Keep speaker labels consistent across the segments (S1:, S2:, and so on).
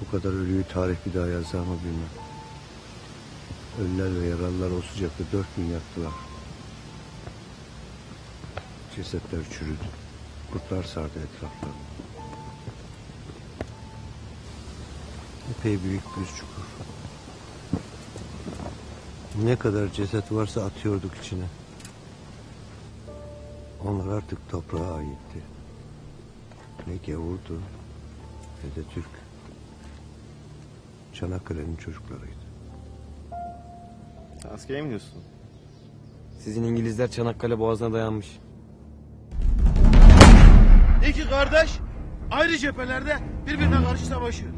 S1: Bu kadar ölüyü tarih bir daha yazar bilmem. Ölüler ve yaralılar o sıcakta dört gün yattılar. Cesetler çürüdü. Kurtlar sardı etraflarını. Epey büyük bir çukur. Ne kadar ceset varsa atıyorduk içine. Onlar artık toprağa aitti. Ne gavurdu ne de Türk. Çanakkale'nin çocuklarıydı.
S2: Askere mi gidiyorsun?
S3: Sizin İngilizler Çanakkale Boğazı'na dayanmış.
S4: İki kardeş ayrı cephelerde birbirine karşı savaşıyor.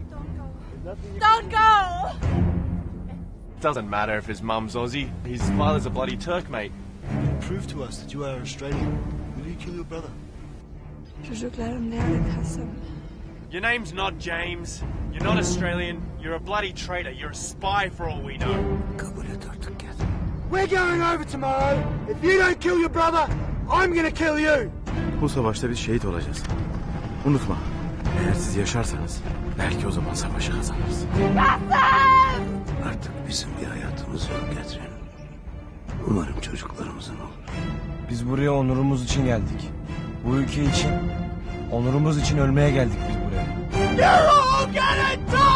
S5: Don't go!
S6: Doesn't matter if his mum's Aussie. His father's a bloody Turk, mate.
S7: Prove to us that you are Australian. Will you kill your brother?
S5: Çocuklarım nerede Kasım?
S6: Your name's not James. You're not Australian. You're a bloody traitor. You're a spy for all we know.
S1: Kabul et artık gel.
S4: We're going over tomorrow. If you don't kill your brother, I'm gonna kill you.
S2: Bu savaşta biz şehit olacağız. Unutma. Eğer siz yaşarsanız belki o zaman savaşı kazanırız.
S1: Artık bizim bir hayatımız yok Catherine. Umarım çocuklarımızın olur.
S3: Biz buraya onurumuz için geldik. Bu ülke için, onurumuz için ölmeye geldik biz buraya.
S4: You're all gonna die!